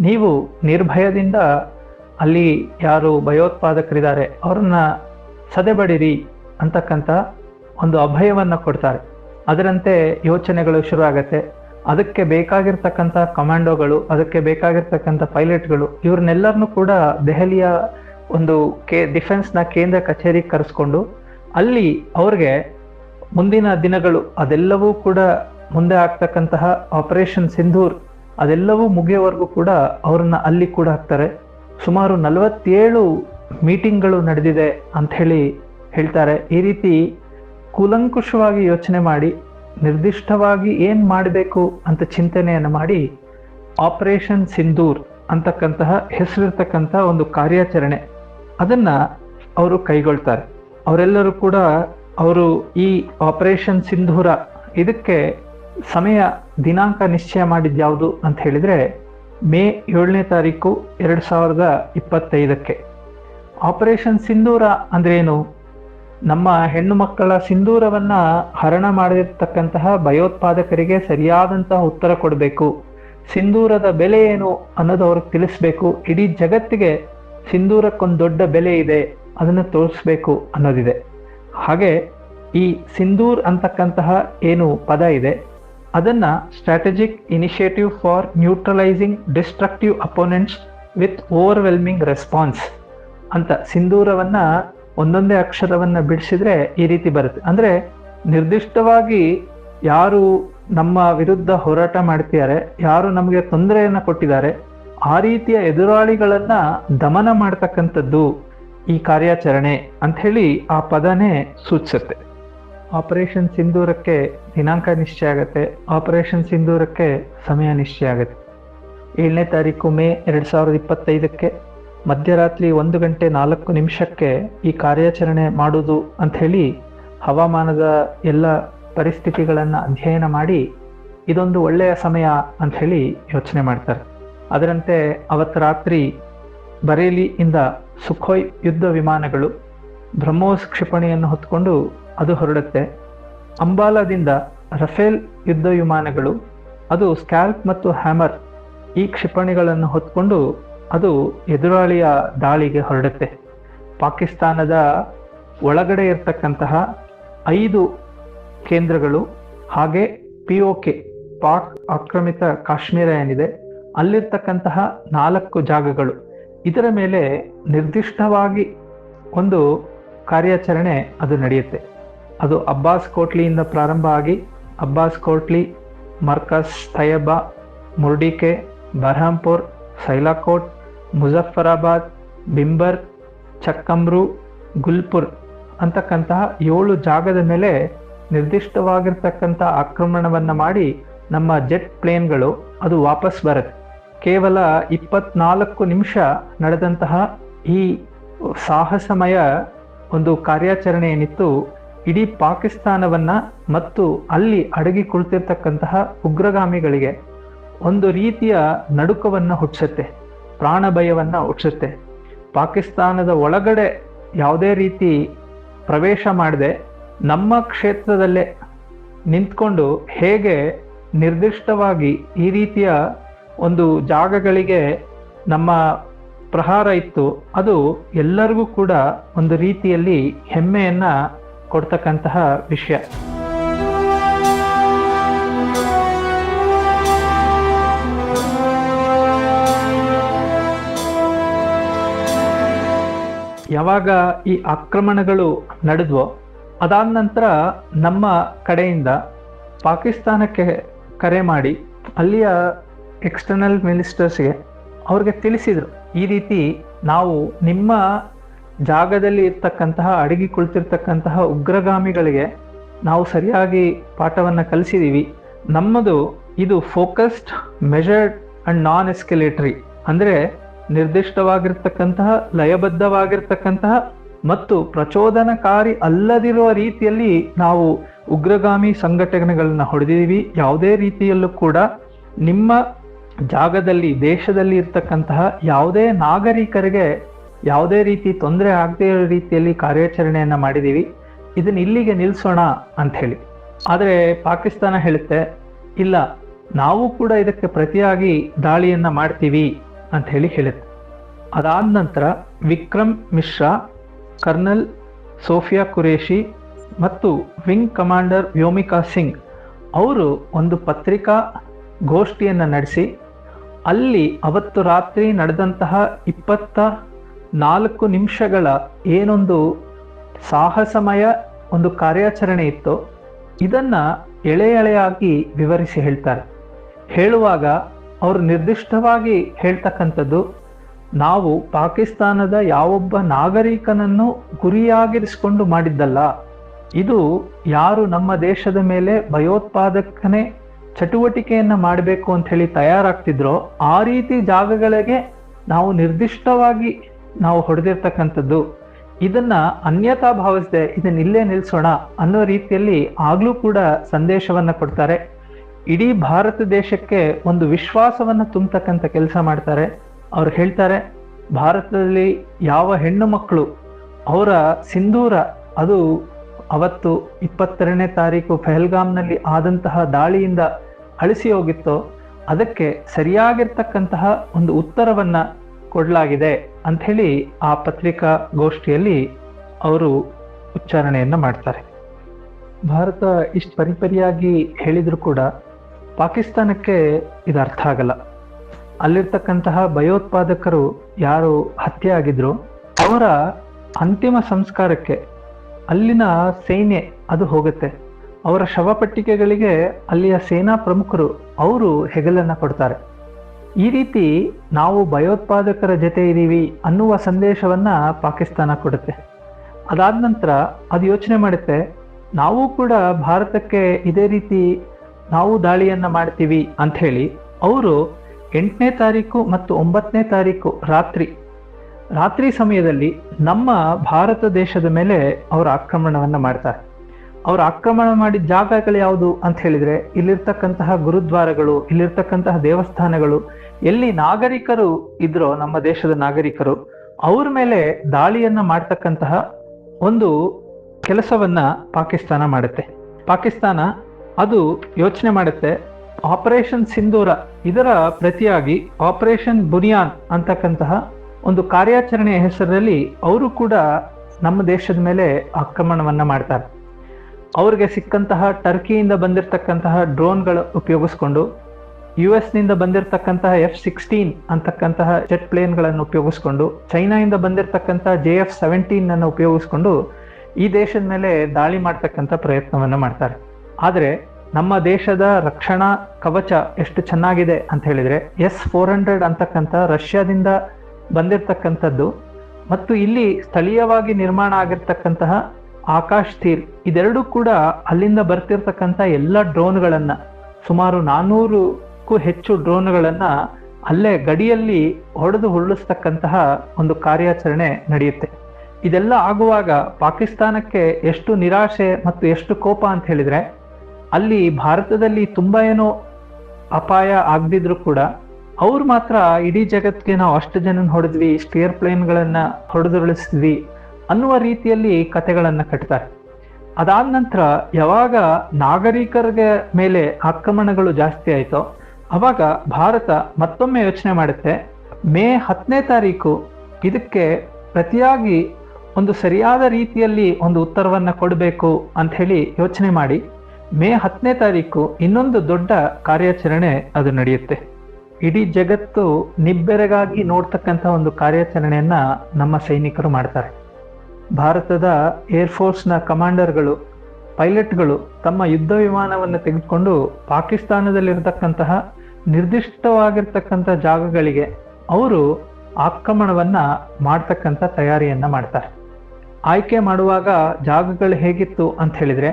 ನೀವು ನಿರ್ಭಯದಿಂದ ಅಲ್ಲಿ ಯಾರು ಭಯೋತ್ಪಾದಕರಿದ್ದಾರೆ ಅವ್ರನ್ನ ಸದೆಬಡಿರಿ ಅಂತಕ್ಕಂಥ ಒಂದು ಅಭಯವನ್ನು ಕೊಡ್ತಾರೆ. ಅದರಂತೆ ಯೋಚನೆಗಳು ಶುರು ಆಗತ್ತೆ. ಅದಕ್ಕೆ ಬೇಕಾಗಿರ್ತಕ್ಕಂಥ ಕಮಾಂಡೋಗಳು ಅದಕ್ಕೆ ಬೇಕಾಗಿರ್ತಕ್ಕಂಥ ಪೈಲಟ್ಗಳು ಇವ್ರನ್ನೆಲ್ಲರನ್ನೂ ಕೂಡ ದೆಹಲಿಯ ಒಂದು ಕೆ ಡಿಫೆನ್ಸ್ನ ಕೇಂದ್ರ ಕಚೇರಿಗೆ ಕರೆಸ್ಕೊಂಡು ಅಲ್ಲಿ ಅವ್ರಿಗೆ ಮುಂದಿನ ದಿನಗಳು ಅದೆಲ್ಲವೂ ಕೂಡ ಮುಂದೆ ಆಗ್ತಕ್ಕಂತಹ ಆಪರೇಷನ್ ಸಿಂಧೂರ್ ಅದೆಲ್ಲವೂ ಮುಗಿಯೋವರೆಗೂ ಕೂಡ ಅವ್ರನ್ನ ಅಲ್ಲಿ ಕೂಡ ಹಾಕ್ತಾರೆ. ಸುಮಾರು ನಲವತ್ತೇಳು ಮೀಟಿಂಗ್ಗಳು ನಡೆದಿದೆ ಅಂತ ಹೇಳಿ ಹೇಳ್ತಾರೆ. ಈ ರೀತಿ ಕೂಲಂಕುಷವಾಗಿ ಯೋಚನೆ ಮಾಡಿ, ನಿರ್ದಿಷ್ಟವಾಗಿ ಏನು ಮಾಡಬೇಕು ಅಂತ ಚಿಂತನೆಯನ್ನು ಮಾಡಿ ಆಪರೇಷನ್ ಸಿಂಧೂರ್ ಅಂತಕ್ಕಂತಹ ಹೆಸರಿರ್ತಕ್ಕಂತಹ ಒಂದು ಕಾರ್ಯಾಚರಣೆ ಅದನ್ನ ಅವರು ಕೈಗೊಳ್ತಾರೆ. ಅವರೆಲ್ಲರೂ ಕೂಡ ಅವರು ಈ ಆಪರೇಷನ್ ಸಿಂಧೂರ ಇದಕ್ಕೆ ಸಮಯ ದಿನಾಂಕ ನಿಶ್ಚಯ ಮಾಡಿದ್ದು ಯಾವುದು ಅಂತ ಹೇಳಿದ್ರೆ ಮೇ ಏಳನೇ ತಾರೀಕು ಎರಡು ಸಾವಿರದ ಇಪ್ಪತ್ತೈದಕ್ಕೆ. ಆಪರೇಷನ್ ಸಿಂಧೂರ ಅಂದ್ರೆ ಏನು? ನಮ್ಮ ಹೆಣ್ಣು ಮಕ್ಕಳ ಸಿಂಧೂರವನ್ನ ಹರಣ ಮಾಡಿರ್ತಕ್ಕಂತಹ ಭಯೋತ್ಪಾದಕರಿಗೆ ಸರಿಯಾದಂತಹ ಉತ್ತರ ಕೊಡಬೇಕು. ಸಿಂಧೂರದ ಬೆಲೆ ಏನು ಅನ್ನೋದು ಅವ್ರಿಗೆ ತಿಳಿಸ್ಬೇಕು. ಇಡೀ ಜಗತ್ತಿಗೆ ಸಿಂಧೂರಕ್ಕೊಂದು ದೊಡ್ಡ ಬೆಲೆ ಇದೆ, ಅದನ್ನು ತೋರಿಸ್ಬೇಕು ಅನ್ನೋದಿದೆ. ಹಾಗೆ ಈ ಸಿಂಧೂರ್ ಅಂತಕ್ಕಂತಹ ಏನು ಪದ ಇದೆ, ಅದನ್ನು strategic initiative for neutralizing destructive opponents with overwhelming response ಅಂತ ಸಿಂಧೂರವನ್ನು ಒಂದೊಂದೇ ಅಕ್ಷರವನ್ನು ಬಿಡಿಸಿದ್ರೆ ಈ ರೀತಿ ಬರುತ್ತೆ. ಅಂದರೆ ನಿರ್ದಿಷ್ಟವಾಗಿ ಯಾರು ನಮ್ಮ ವಿರುದ್ಧ ಹೋರಾಟ ಮಾಡ್ತಿದ್ದಾರೆ, ಯಾರು ನಮಗೆ ತೊಂದರೆಯನ್ನು ಕೊಟ್ಟಿದ್ದಾರೆ ಆ ರೀತಿಯ ಎದುರಾಳಿಗಳನ್ನ ದಮನ ಮಾಡ್ತಕ್ಕಂಥದ್ದು ಈ ಕಾರ್ಯಾಚರಣೆ ಅಂತ ಹೇಳಿ ಆ ಪದನೇ ಸೂಚಿಸುತ್ತೆ. ಆಪರೇಷನ್ ಸಿಂಧೂರಕ್ಕೆ ದಿನಾಂಕ ನಿಶ್ಚಯ ಆಗತ್ತೆ. ಆಪರೇಷನ್ ಸಿಂಧೂರಕ್ಕೆ ಸಮಯ ನಿಶ್ಚಯ ಆಗತ್ತೆ. ಏಳನೇ ತಾರೀಕು ಮೇ ಎರಡು ಸಾವಿರದ ಇಪ್ಪತ್ತೈದಕ್ಕೆ ಮಧ್ಯರಾತ್ರಿ ಒಂದು ಗಂಟೆ ನಾಲ್ಕು ನಿಮಿಷಕ್ಕೆ ಈ ಕಾರ್ಯಾಚರಣೆ ಮಾಡುವುದು ಅಂತ ಹೇಳಿ ಹವಾಮಾನದ ಎಲ್ಲ ಪರಿಸ್ಥಿತಿಗಳನ್ನು ಅಧ್ಯಯನ ಮಾಡಿ ಇದೊಂದು ಒಳ್ಳೆಯ ಸಮಯ ಅಂತ ಹೇಳಿ ಯೋಚನೆ ಮಾಡ್ತಾರೆ. ಅದರಂತೆ ಅವತ್ತು ರಾತ್ರಿ ಬರೇಲಿಯಿಂದ ಸುಖೋಯ್ ಯುದ್ಧ ವಿಮಾನಗಳು ಬ್ರಹ್ಮೋಸ್ ಕ್ಷಿಪಣಿಯನ್ನು ಹೊತ್ಕೊಂಡು ಅದು ಹೊರಡುತ್ತೆ. ಅಂಬಾಲಾದಿಂದ ರಫೇಲ್ ಯುದ್ಧ ವಿಮಾನಗಳು, ಅದು ಸ್ಕ್ಯಾಲ್ಪ್ ಮತ್ತು ಹ್ಯಾಮರ್ ಈ ಕ್ಷಿಪಣಿಗಳನ್ನು ಹೊತ್ಕೊಂಡು ಅದು ಎದುರಾಳಿಯ ದಾಳಿಗೆ ಹೊರಡುತ್ತೆ. ಪಾಕಿಸ್ತಾನದ ಒಳಗಡೆ ಇರತಕ್ಕಂತಹ ಐದು ಕೇಂದ್ರಗಳು, ಹಾಗೆ ಪಿ ಒ ಕೆ, ಪಾಕ್ ಆಕ್ರಮಿತ ಕಾಶ್ಮೀರ ಏನಿದೆ ಅಲ್ಲಿರ್ತಕ್ಕಂತಹ ನಾಲ್ಕು ಜಾಗಗಳು. ಇದರ ಮೇಲೆ ನಿರ್ದಿಷ್ಟವಾಗಿ ಒಂದು ಕಾರ್ಯಾಚರಣೆ ಅದು ನಡೆಯುತ್ತೆ. ಅದು ಅಬ್ಬಾಸ್ ಕೋಟ್ಲಿಯಿಂದ ಪ್ರಾರಂಭ ಆಗಿ ಅಬ್ಬಾಸ್ ಕೋಟ್ಲಿ, ಮರ್ಕಸ್, ತಯಬಾ, ಮುರ್ಡಿಕೆ, ಬರ್ಹಾಂಪುರ್, ಸೈಲಾಕೋಟ್, ಮುಜಫರಾಬಾದ್, ಬಿಂಬರ್ ಚಕ್ಕಮ್ರು ಗುಲ್ಪುರ್ ಅಂತಕ್ಕಂತಹ ಏಳು ಜಾಗದ ಮೇಲೆ ನಿರ್ದಿಷ್ಟವಾಗಿರ್ತಕ್ಕಂಥ ಆಕ್ರಮಣವನ್ನು ಮಾಡಿ ನಮ್ಮ ಜೆಟ್ ಪ್ಲೇನ್ಗಳು ಅದು ವಾಪಸ್ ಬರುತ್ತೆ. ಕೇವಲ ಇಪ್ಪತ್ನಾಲ್ಕು ನಿಮಿಷ ನಡೆದಂತಹ ಈ ಸಾಹಸಮಯ ಒಂದು ಕಾರ್ಯಾಚರಣೆ ಏನಿತ್ತು, ಇಡೀ ಪಾಕಿಸ್ತಾನವನ್ನ ಮತ್ತು ಅಲ್ಲಿ ಅಡಗಿ ಕುಳಿತಿರ್ತಕ್ಕಂತಹ ಉಗ್ರಗಾಮಿಗಳಿಗೆ ಒಂದು ರೀತಿಯ ನಡುಕವನ್ನ ಹುಟ್ಟಿಸುತ್ತೆ ಪ್ರಾಣ ಭಯವನ್ನ ಹುಟ್ಟಿಸುತ್ತೆ. ಪಾಕಿಸ್ತಾನದ ಒಳಗಡೆ ಯಾವುದೇ ರೀತಿ ಪ್ರವೇಶ ಮಾಡದೆ ನಮ್ಮ ಕ್ಷೇತ್ರದಲ್ಲೇ ನಿಂತ್ಕೊಂಡು ಹೇಗೆ ನಿರ್ದಿಷ್ಟವಾಗಿ ಈ ರೀತಿಯ ಒಂದು ಜಾಗಗಳಿಗೆ ನಮ್ಮ ಪ್ರಹಾರ ಇತ್ತು. ಅದು ಎಲ್ಲರಿಗೂ ಕೂಡ ಒಂದು ರೀತಿಯಲ್ಲಿ ಹೆಮ್ಮೆಯನ್ನ ಕೊಡ್ತಕ್ಕಂತಹ ವಿಷಯ. ಯಾವಾಗ ಈ ಆಕ್ರಮಣಗಳು ನಡೆದ್ವೋ, ಅದಾದ ನಂತರ ನಮ್ಮ ಕಡೆಯಿಂದ ಪಾಕಿಸ್ತಾನಕ್ಕೆ ಕರೆ ಮಾಡಿ, ಅಲ್ಲಿಯ ಎಕ್ಸ್ಟರ್ನಲ್ ಮಿನಿಸ್ಟರ್ಸ್ಗೆ ಅವ್ರಿಗೆ ತಿಳಿಸಿದರು. ಈ ರೀತಿ ನಾವು ನಿಮ್ಮ ಜಾಗದಲ್ಲಿ ಇರ್ತಕ್ಕಂತಹ, ಅಡಗಿ ಕುಳಿತಿರ್ತಕ್ಕಂತಹ ಉಗ್ರಗಾಮಿಗಳಿಗೆ ನಾವು ಸರಿಯಾಗಿ ಪಾಠವನ್ನು ಕಲಿಸಿದ್ದೀವಿ ನಮ್ಮದು ಇದು focused measured and non escalatory ಅಂದರೆ ನಿರ್ದಿಷ್ಟವಾಗಿರ್ತಕ್ಕಂತಹ, ಲಯಬದ್ಧವಾಗಿರ್ತಕ್ಕಂತಹ ಮತ್ತು ಪ್ರಚೋದನಕಾರಿ ಅಲ್ಲದಿರುವ ರೀತಿಯಲ್ಲಿ ನಾವು ಉಗ್ರಗಾಮಿ ಸಂಘಟನೆಗಳನ್ನು ಹೊಡೆದಿದ್ದೀವಿ ಯಾವುದೇ ರೀತಿಯಲ್ಲೂ ಕೂಡ ನಿಮ್ಮ ಜಾಗದಲ್ಲಿ, ದೇಶದಲ್ಲಿ ಇರ್ತಕ್ಕಂತಹ ಯಾವುದೇ ನಾಗರಿಕರಿಗೆ ಯಾವುದೇ ರೀತಿ ತೊಂದರೆ ಆಗದೇ ಇರೋ ರೀತಿಯಲ್ಲಿ ಕಾರ್ಯಾಚರಣೆಯನ್ನು ಮಾಡಿದ್ದೀವಿ ಇದನ್ನು ಇಲ್ಲಿಗೆ ನಿಲ್ಲಿಸೋಣ ಅಂತ ಹೇಳಿ. ಆದರೆ ಪಾಕಿಸ್ತಾನ ಹೇಳುತ್ತೆ, ಇಲ್ಲ, ನಾವು ಕೂಡ ಇದಕ್ಕೆ ಪ್ರತಿಯಾಗಿ ದಾಳಿಯನ್ನು ಮಾಡ್ತೀವಿ ಅಂತ ಹೇಳಿ ಹೇಳುತ್ತೆ. ಅದಾದ ನಂತರ ವಿಕ್ರಮ್ ಮಿಶ್ರಾ, ಕರ್ನಲ್ ಸೋಫಿಯಾ ಕುರೇಶಿ ಮತ್ತು ವಿಂಗ್ ಕಮಾಂಡರ್ ವ್ಯೋಮಿಕಾ ಸಿಂಗ್ ಅವರು ಒಂದು ಪತ್ರಿಕಾ ಗೋಷ್ಠಿಯನ್ನು ನಡೆಸಿ ಅಲ್ಲಿ ಅವತ್ತು ರಾತ್ರಿ ನಡೆದಂತಹ ಇಪ್ಪತ್ತ ನಾಲ್ಕು ನಿಮಿಷಗಳ ಏನೊಂದು ಸಾಹಸಮಯ ಒಂದು ಕಾರ್ಯಾಚರಣೆ ಇತ್ತು, ಇದನ್ನು ಎಳೆ ಎಳೆಯಾಗಿ ವಿವರಿಸಿ ಹೇಳ್ತಾರೆ. ಹೇಳುವಾಗ ಅವರು ನಿರ್ದಿಷ್ಟವಾಗಿ ಹೇಳ್ತಕ್ಕಂಥದ್ದು, ನಾವು ಪಾಕಿಸ್ತಾನದ ಯಾವೊಬ್ಬ ನಾಗರಿಕನನ್ನು ಗುರಿಯಾಗಿರಿಸಿಕೊಂಡು ಮಾಡಿದ್ದಲ್ಲ, ಇದು ಯಾರು ನಮ್ಮ ದೇಶದ ಮೇಲೆ ಭಯೋತ್ಪಾದಕನೇ ಚಟುವಟಿಕೆಯನ್ನ ಮಾಡಬೇಕು ಅಂತ ಹೇಳಿ ತಯಾರಾಗ್ತಿದ್ರೋ ಆ ರೀತಿ ಜಾಗಗಳಿಗೆ ನಾವು ನಿರ್ದಿಷ್ಟವಾಗಿ ನಾವು ಹೊಡೆದಿರ್ತಕ್ಕಂಥದ್ದು. ಇದನ್ನ ಅನ್ಯತಾ ಭಾವಿಸದೆ ಇದನ್ನ ಇಲ್ಲೇ ನಿಲ್ಲಿಸೋಣ ಅನ್ನೋ ರೀತಿಯಲ್ಲಿ ಆಗ್ಲೂ ಕೂಡ ಸಂದೇಶವನ್ನ ಕೊಡ್ತಾರೆ. ಇಡೀ ಭಾರತ ದೇಶಕ್ಕೆ ಒಂದು ವಿಶ್ವಾಸವನ್ನ ತುಂಬತಕ್ಕಂಥ ಕೆಲಸ ಮಾಡ್ತಾರೆ. ಅವ್ರು ಹೇಳ್ತಾರೆ, ಭಾರತದಲ್ಲಿ ಯಾವ ಹೆಣ್ಣು ಮಕ್ಕಳು ಅವರ ಸಿಂಧೂರ, ಅದು ಅವತ್ತು ಇಪ್ಪತ್ತೆರಡನೇ ತಾರೀಕು ಪೆಹಲ್ಗಾಮ್ನಲ್ಲಿ ಆದಂತಹ ದಾಳಿಯಿಂದ ಅಳಿಸಿ ಹೋಗಿತ್ತೋ, ಅದಕ್ಕೆ ಸರಿಯಾಗಿರ್ತಕ್ಕಂತಹ ಒಂದು ಉತ್ತರವನ್ನು ಕೊಡಲಾಗಿದೆ ಅಂಥೇಳಿ ಆ ಪತ್ರಿಕಾ ಗೋಷ್ಠಿಯಲ್ಲಿ ಅವರು ಉಚ್ಚಾರಣೆಯನ್ನು ಮಾಡ್ತಾರೆ. ಭಾರತ ಇಷ್ಟು ಪರಿಪರಿಯಾಗಿ ಹೇಳಿದರೂ ಕೂಡ ಪಾಕಿಸ್ತಾನಕ್ಕೆ ಇದು ಅರ್ಥ ಆಗಲ್ಲ. ಅಲ್ಲಿರ್ತಕ್ಕಂತಹ ಭಯೋತ್ಪಾದಕರು ಯಾರು ಹತ್ಯೆ ಆಗಿದ್ರು, ಅವರ ಅಂತಿಮ ಸಂಸ್ಕಾರಕ್ಕೆ ಅಲ್ಲಿನ ಸೈನ್ಯ ಅದು ಹೋಗುತ್ತೆ. ಅವರ ಶವಪಟ್ಟಿಕೆಗಳಿಗೆ ಅಲ್ಲಿಯ ಸೇನಾ ಪ್ರಮುಖರು ಅವರು ಹೆಗಲನ್ನು ಕೊಡ್ತಾರೆ. ಈ ರೀತಿ ನಾವು ಭಯೋತ್ಪಾದಕರ ಜೊತೆ ಇದ್ದೀವಿ ಅನ್ನುವ ಸಂದೇಶವನ್ನು ಪಾಕಿಸ್ತಾನ ಕೊಡುತ್ತೆ. ಅದಾದ ನಂತರ ಅದು ಯೋಚನೆ ಮಾಡುತ್ತೆ, ನಾವು ಕೂಡ ಭಾರತಕ್ಕೆ ಇದೇ ರೀತಿ ನಾವು ದಾಳಿಯನ್ನು ಮಾಡ್ತೀವಿ ಅಂಥೇಳಿ ಅವರು ಎಂಟನೇ ತಾರೀಕು ಮತ್ತು ಒಂಬತ್ತನೇ ತಾರೀಕು ರಾತ್ರಿ ರಾತ್ರಿ ಸಮಯದಲ್ಲಿ ನಮ್ಮ ಭಾರತ ದೇಶದ ಮೇಲೆ ಅವರು ಆಕ್ರಮಣವನ್ನು ಮಾಡ್ತಾರೆ. ಅವರು ಆಕ್ರಮಣ ಮಾಡಿದ ಜಾಗಗಳು ಯಾವುದು ಅಂತ ಹೇಳಿದ್ರೆ ಇಲ್ಲಿರ್ತಕ್ಕಂತಹ ಗುರುದ್ವಾರಗಳು, ಇಲ್ಲಿರ್ತಕ್ಕಂತಹ ದೇವಸ್ಥಾನಗಳು, ಎಲ್ಲಿ ನಾಗರಿಕರು ಇದ್ರೋ, ನಮ್ಮ ದೇಶದ ನಾಗರಿಕರು, ಅವ್ರ ಮೇಲೆ ದಾಳಿಯನ್ನ ಮಾಡ್ತಕ್ಕಂತಹ ಒಂದು ಕೆಲಸವನ್ನ ಪಾಕಿಸ್ತಾನ ಮಾಡುತ್ತೆ. ಪಾಕಿಸ್ತಾನ ಅದು ಯೋಚನೆ ಮಾಡುತ್ತೆ, ಆಪರೇಷನ್ ಸಿಂಧೂರ ಇದರ ಪ್ರತಿಯಾಗಿ ಆಪರೇಷನ್ ಬುನಿಯಾನ್ ಅಂತಕ್ಕಂತಹ ಒಂದು ಕಾರ್ಯಾಚರಣೆಯ ಹೆಸರಲ್ಲಿ ಅವರು ಕೂಡ ನಮ್ಮ ದೇಶದ ಮೇಲೆ ಆಕ್ರಮಣವನ್ನ ಮಾಡ್ತಾರೆ. ಅವ್ರಿಗೆ ಸಿಕ್ಕಂತಹ ಟರ್ಕಿಯಿಂದ ಬಂದಿರತಕ್ಕಂತಹ ಡ್ರೋನ್ಗಳು ಉಪಯೋಗಿಸ್ಕೊಂಡು ಯು ಎಸ್ನಿಂದ ಬಂದಿರತಕ್ಕಂತಹ ಎಫ್ ಸಿಕ್ಸ್ಟೀನ್ ಅಂತಕ್ಕಂತಹ ಜೆಟ್ ಪ್ಲೇನ್ಗಳನ್ನು ಉಪಯೋಗಿಸ್ಕೊಂಡು ಚೈನಾದಿಂದ ಬಂದಿರತಕ್ಕಂತಹ ಜೆ ಎಫ್ ಸೆವೆಂಟೀನ್ ಅನ್ನು ಉಪಯೋಗಿಸ್ಕೊಂಡು ಈ ದೇಶದ ಮೇಲೆ ದಾಳಿ ಮಾಡ್ತಕ್ಕಂಥ ಪ್ರಯತ್ನವನ್ನು ಮಾಡ್ತಾರೆ. ಆದರೆ ನಮ್ಮ ದೇಶದ ರಕ್ಷಣಾ ಕವಚ ಎಷ್ಟು ಚೆನ್ನಾಗಿದೆ ಅಂತ ಹೇಳಿದರೆ ಎಸ್ ಫೋರ್ ಹಂಡ್ರೆಡ್ ಅಂತಕ್ಕಂಥ ರಷ್ಯಾದಿಂದ ಬಂದಿರತಕ್ಕಂಥದ್ದು ಮತ್ತು ಇಲ್ಲಿ ಸ್ಥಳೀಯವಾಗಿ ನಿರ್ಮಾಣ ಆಗಿರ್ತಕ್ಕಂತಹ ಆಕಾಶ್ ತೀರ್ ಇದೆರಡೂ ಕೂಡ ಅಲ್ಲಿಂದ ಬರ್ತಿರ್ತಕ್ಕಂಥ ಎಲ್ಲ ಡ್ರೋನ್ಗಳನ್ನ, ಸುಮಾರು ನಾನ್ನೂರಕ್ಕೂ ಹೆಚ್ಚು ಡ್ರೋನ್ಗಳನ್ನ ಅಲ್ಲೇ ಗಡಿಯಲ್ಲಿ ಹೊಡೆದು ಉರುಳಿಸ್ತಕ್ಕಂತಹ ಒಂದು ಕಾರ್ಯಾಚರಣೆ ನಡೆಯುತ್ತೆ. ಇದೆಲ್ಲ ಆಗುವಾಗ ಪಾಕಿಸ್ತಾನಕ್ಕೆ ಎಷ್ಟು ನಿರಾಶೆ ಮತ್ತು ಎಷ್ಟು ಕೋಪ ಅಂತ ಹೇಳಿದ್ರೆ, ಅಲ್ಲಿ ಭಾರತದಲ್ಲಿ ತುಂಬಾ ಏನೋ ಅಪಾಯ ಆಗದಿದ್ರು ಕೂಡ ಅವ್ರು ಮಾತ್ರ ಇಡೀ ಜಗತ್ತಿಗೆ ನಾವು ಅಷ್ಟು ಜನನ ಹೊಡೆದ್ವಿ ಇಷ್ಟು ಏರ್ಪ್ಲೇನ್ಗಳನ್ನ ಹೊಡೆದುರುಳಿಸಿದ್ವಿ ಅನ್ನುವ ರೀತಿಯಲ್ಲಿ ಕತೆಗಳನ್ನ ಕಟ್ತಾರೆ. ಅದಾದ ನಂತರ ಯಾವಾಗ ನಾಗರಿಕರಿಗೆ ಮೇಲೆ ಆಕ್ರಮಣಗಳು ಜಾಸ್ತಿ ಆಯ್ತೋ, ಅವಾಗ ಭಾರತ ಮತ್ತೊಮ್ಮೆ ಯೋಚನೆ ಮಾಡುತ್ತೆ, ಮೇ ಹತ್ತನೇ ತಾರೀಕು ಇದಕ್ಕೆ ಪ್ರತಿಯಾಗಿ ಒಂದು ಸರಿಯಾದ ರೀತಿಯಲ್ಲಿ ಒಂದು ಉತ್ತರವನ್ನು ಕೊಡಬೇಕು ಅಂತ ಹೇಳಿ ಯೋಚನೆ ಮಾಡಿ, ಮೇ ಹತ್ತನೇ ತಾರೀಕು ಇನ್ನೊಂದು ದೊಡ್ಡ ಕಾರ್ಯಾಚರಣೆ ಅದು ನಡೆಯುತ್ತೆ. ಇಡೀ ಜಗತ್ತು ನಿಬ್ಬೆರಗಾಗಿ ನೋಡ್ತಕ್ಕಂಥ ಒಂದು ಕಾರ್ಯಾಚರಣೆಯನ್ನು ನಮ್ಮ ಸೈನಿಕರು ಮಾಡ್ತಾರೆ. ಭಾರತದ ಏರ್ಫೋರ್ಸ್ನ ಕಮಾಂಡರ್ಗಳು, ಪೈಲಟ್ಗಳು ತಮ್ಮ ಯುದ್ಧ ವಿಮಾನವನ್ನು ತೆಗೆದುಕೊಂಡು ಪಾಕಿಸ್ತಾನದಲ್ಲಿರತಕ್ಕಂತಹ ನಿರ್ದಿಷ್ಟವಾಗಿರ್ತಕ್ಕಂಥ ಜಾಗಗಳಿಗೆ ಅವರು ಆಕ್ರಮಣವನ್ನು ಮಾಡ್ತಕ್ಕಂಥ ತಯಾರಿಯನ್ನು ಮಾಡ್ತಾರೆ. ಆಯ್ಕೆ ಮಾಡುವಾಗ ಜಾಗಗಳು ಹೇಗಿತ್ತು ಅಂತ ಹೇಳಿದರೆ,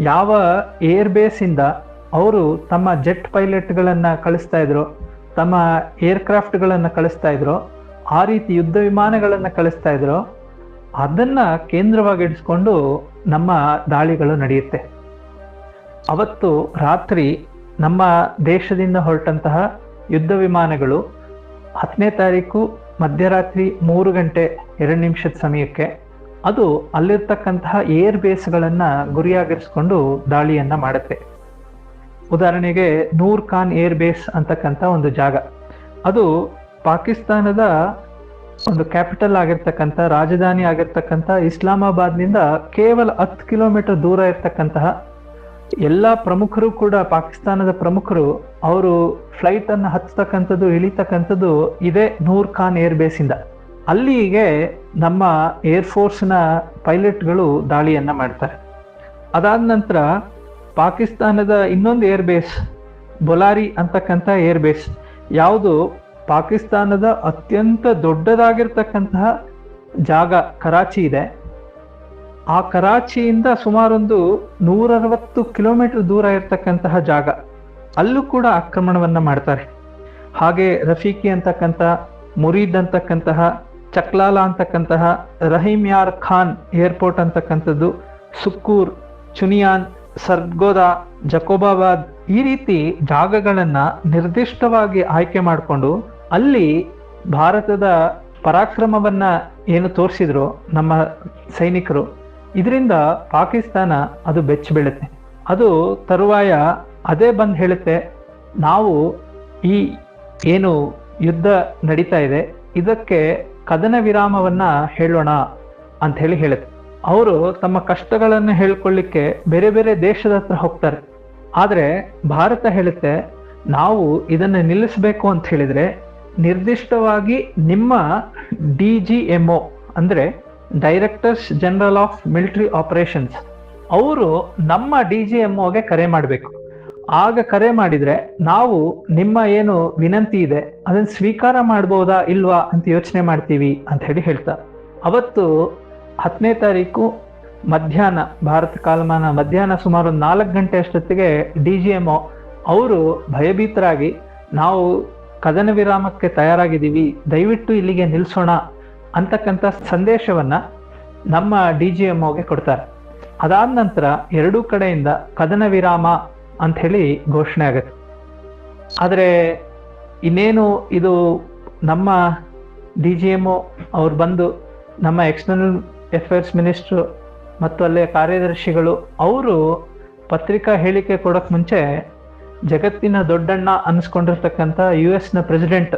ಯಾವ ಏರ್ ಬೇಸ್ ಇಂದ ಅವರು ತಮ್ಮ ಜೆಟ್ ಪೈಲಟ್ಗಳನ್ನು ಕಳಿಸ್ತಾ ಇದ್ರು, ತಮ್ಮ ಏರ್ಕ್ರಾಫ್ಟ್ಗಳನ್ನು ಕಳಿಸ್ತಾ ಇದ್ರು, ಆ ರೀತಿ ಯುದ್ಧ ವಿಮಾನಗಳನ್ನು ಕಳಿಸ್ತಾ ಇದ್ರು ಅದನ್ನ ಕೇಂದ್ರವಾಗಿಡಿಸ್ಕೊಂಡು ನಮ್ಮ ದಾಳಿಗಳು ನಡೆಯುತ್ತೆ. ಅವತ್ತು ರಾತ್ರಿ ನಮ್ಮ ದೇಶದಿಂದ ಹೊರಟಂತಹ ಯುದ್ಧ ವಿಮಾನಗಳು ಹತ್ತನೇ ತಾರೀಕು ಮಧ್ಯರಾತ್ರಿ ಮೂರು ಗಂಟೆ ಎರಡು ನಿಮಿಷದ ಸಮಯಕ್ಕೆ ಅದು ಅಲ್ಲಿರ್ತಕ್ಕಂತಹ ಏರ್ ಬೇಸ್ಗಳನ್ನು ಗುರಿಯಾಗಿರಿಸ್ಕೊಂಡು ದಾಳಿಯನ್ನು ಮಾಡುತ್ತೆ. ಉದಾಹರಣೆಗೆ ನೂರ್ ಖಾನ್ ಏರ್ ಬೇಸ್ ಅಂತಕ್ಕಂಥ ಒಂದು ಜಾಗ. ಅದು ಪಾಕಿಸ್ತಾನದ ಒಂದು ಕ್ಯಾಪಿಟಲ್ ಆಗಿರ್ತಕ್ಕಂಥ, ರಾಜಧಾನಿ ಆಗಿರ್ತಕ್ಕಂಥ ಇಸ್ಲಾಮಾಬಾದ್ನಿಂದ ಕೇವಲ ಹತ್ತು ಕಿಲೋಮೀಟರ್ ದೂರ ಇರ್ತಕ್ಕಂತಹ ಎಲ್ಲ ಪ್ರಮುಖರು ಕೂಡ, ಪಾಕಿಸ್ತಾನದ ಪ್ರಮುಖರು ಅವರು ಫ್ಲೈಟ್ ಅನ್ನು ಹತ್ತತಕ್ಕಂಥದ್ದು, ಇಳಿತಕ್ಕಂಥದ್ದು ಇದೇ ನೂರ್ ಖಾನ್ ಏರ್ ಬೇಸ್ ಇಂದ. ಅಲ್ಲಿಗೆ ನಮ್ಮ ಏರ್ ಫೋರ್ಸ್ನ ಪೈಲಟ್ಗಳು ದಾಳಿಯನ್ನ ಮಾಡ್ತಾರೆ. ಅದಾದ ನಂತರ ಪಾಕಿಸ್ತಾನದ ಇನ್ನೊಂದು ಏರ್ ಬೇಸ್ ಬೊಲಾರಿ ಅಂತಕ್ಕಂಥ ಏರ್ ಬೇಸ್ ಯಾವುದು ಪಾಕಿಸ್ತಾನದ ಅತ್ಯಂತ ದೊಡ್ಡದಾಗಿರ್ತಕ್ಕಂತಹ ಜಾಗ ಕರಾಚಿ ಇದೆ. ಆ ಕರಾಚಿಯಿಂದ ಸುಮಾರೊಂದು ನೂರರವತ್ತು ಕಿಲೋಮೀಟರ್ ದೂರ ಇರತಕ್ಕಂತಹ ಜಾಗ. ಅಲ್ಲೂ ಕೂಡ ಆಕ್ರಮಣವನ್ನ ಮಾಡ್ತಾರೆ. ಹಾಗೆ ರಫೀಕಿ ಅಂತಕ್ಕಂಥ, ಮುರೀದ್ ಅಂತಕ್ಕಂತಹ, ಚಕ್ಲಾಲ ಅಂತಕ್ಕಂತಹ ರಹೀಮ್ ಯಾರ್ ಖಾನ್ ಏರ್ಪೋರ್ಟ್ ಅಂತಕ್ಕಂಥದ್ದು, ಸುಕ್ಕೂರ್, ಚುನಿಯಾನ್, ಸರ್ಗೋದಾ, ಜಕೋಬಾಬಾದ್ ಈ ರೀತಿ ಜಾಗಗಳನ್ನ ನಿರ್ದಿಷ್ಟವಾಗಿ ಆಯ್ಕೆ ಮಾಡಿಕೊಂಡು ಅಲ್ಲಿ ಭಾರತದ ಪರಾಕ್ರಮವನ್ನ ಏನು ತೋರಿಸಿದ್ರು ನಮ್ಮ ಸೈನಿಕರು, ಇದರಿಂದ ಪಾಕಿಸ್ತಾನ ಅದು ಬೆಚ್ಚ ಬೀಳುತ್ತೆ. ಅದು ತರುವಾಯ ಅದೇ ಬಂದು ಹೇಳುತ್ತೆ, ನಾವು ಈ ಏನು ಯುದ್ಧ ನಡೀತಾ ಇದೆ, ಇದಕ್ಕೆ ಕದನ ವಿರಾಮವನ್ನ ಹೇಳೋಣ ಅಂತ ಹೇಳಿ ಹೇಳುತ್ತೆ. ಅವರು ತಮ್ಮ ಕಷ್ಟಗಳನ್ನು ಹೇಳ್ಕೊಳ್ಳಿಕ್ಕೆ ಬೇರೆ ಬೇರೆ ದೇಶದ ಹತ್ರ ಹೋಗ್ತಾರೆ. ಆದರೆ ಭಾರತ ಹೇಳುತ್ತೆ, ನಾವು ಇದನ್ನ ನಿಲ್ಲಿಸಬೇಕು ಅಂತ ಹೇಳಿದ್ರೆ ನಿರ್ದಿಷ್ಟವಾಗಿ ನಿಮ್ಮ ಡಿ ಜಿ ಎಂ ಒ, ಅಂದರೆ directors general of military operations ಅವರು ನಮ್ಮ ಡಿ ಜಿ ಎಂ ಒಗೆ ಕರೆ ಮಾಡಬೇಕು. ಆಗ ಕರೆ ಮಾಡಿದರೆ ನಾವು ನಿಮ್ಮ ಏನು ವಿನಂತಿ ಇದೆ, ಅದನ್ನು ಸ್ವೀಕಾರ ಮಾಡ್ಬೋದಾ ಇಲ್ವಾ ಅಂತ ಯೋಚನೆ ಮಾಡ್ತೀವಿ ಅಂತ ಹೇಳಿ ಹೇಳ್ತಾ ಅವತ್ತು ಹತ್ತನೇ ತಾರೀಕು ಮಧ್ಯಾಹ್ನ, ಭಾರತ ಕಾಲಮಾನ ಮಧ್ಯಾಹ್ನ ಸುಮಾರು ನಾಲ್ಕು ಗಂಟೆ ಅಷ್ಟೊತ್ತಿಗೆ ಡಿ ಜಿ ಎಂ ಅವರು ಭಯಭೀತರಾಗಿ ನಾವು ಕದನ ವಿರಾಮಕ್ಕೆ ತಯಾರಾಗಿದ್ದೀವಿ. ದಯವಿಟ್ಟು ಇಲ್ಲಿಗೆ ನಿಲ್ಲಿಸೋಣ ಅಂತಕ್ಕಂಥ ಸಂದೇಶವನ್ನ ನಮ್ಮ ಡಿ ಜಿ ಎಂ ಕೊಡ್ತಾರೆ. ಅದಾದ ನಂತರ ಎರಡೂ ಕಡೆಯಿಂದ ಕದನ ವಿರಾಮ ಅಂತ ಹೇಳಿ ಘೋಷಣೆ ಆಗುತ್ತೆ. ಆದರೆ ಇನ್ನೇನು ಇದು ನಮ್ಮ ಡಿ ಜಿ ಎಂ ಅವ್ರು ಬಂದು ನಮ್ಮ ಎಕ್ಸ್ಟರ್ನಲ್ ಅಫೇರ್ಸ್ ಮಿನಿಸ್ಟ್ರು ಮತ್ತು ಅಲ್ಲೇ ಕಾರ್ಯದರ್ಶಿಗಳು ಅವರು ಪತ್ರಿಕಾ ಹೇಳಿಕೆ ಕೊಡೋಕೆ ಮುಂಚೆ ಜಗತ್ತಿನ ದೊಡ್ಡಣ್ಣ ಅನ್ನಿಸ್ಕೊಂಡಿರ್ತಕ್ಕಂಥ ಯು ಎಸ್ನ ಪ್ರೆಸಿಡೆಂಟ್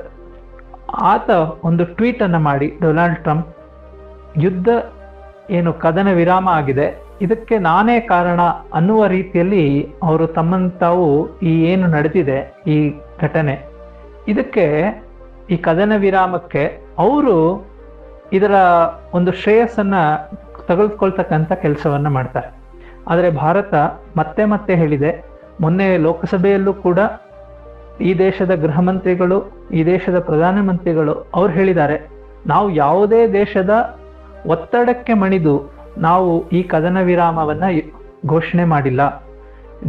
ಆತ ಒಂದು ಟ್ವೀಟ್ ಅನ್ನು ಮಾಡಿ ಡೊನಾಲ್ಡ್ ಟ್ರಂಪ್ ಯುದ್ಧ ಏನು ಕದನ ವಿರಾಮ ಆಗಿದೆ. ಇದಕ್ಕೆ ನಾನೇ ಕಾರಣ ಅನ್ನುವ ರೀತಿಯಲ್ಲಿ ಅವರು ತಮ್ಮನ್ನು ತಾವು ಈ ಏನು ನಡೆದಿದೆ, ಈ ಘಟನೆ. ಇದಕ್ಕೆ ಈ ಕದನ ವಿರಾಮಕ್ಕೆ ಅವರು ಇದರ ಒಂದು ಶ್ರೇಯಸ್ಸನ್ನ ತೆಗೆದುಕೊಳ್ತಕ್ಕಂಥ ಕೆಲಸವನ್ನ ಮಾಡ್ತಾರೆ. ಆದರೆ ಭಾರತ ಮತ್ತೆ ಮತ್ತೆ ಹೇಳಿದೆ ಮೊನ್ನೆ ಲೋಕಸಭೆಯಲ್ಲೂ ಕೂಡ ಈ ದೇಶದ ಗೃಹ ಮಂತ್ರಿಗಳು ಈ ದೇಶದ ಪ್ರಧಾನಮಂತ್ರಿಗಳು ಅವ್ರು ಹೇಳಿದ್ದಾರೆ, ನಾವು ಯಾವುದೇ ದೇಶದ ಒತ್ತಡಕ್ಕೆ ಮಣಿದು ನಾವು ಈ ಕದನ ವಿರಾಮವನ್ನ ಘೋಷಣೆ ಮಾಡಿಲ್ಲ.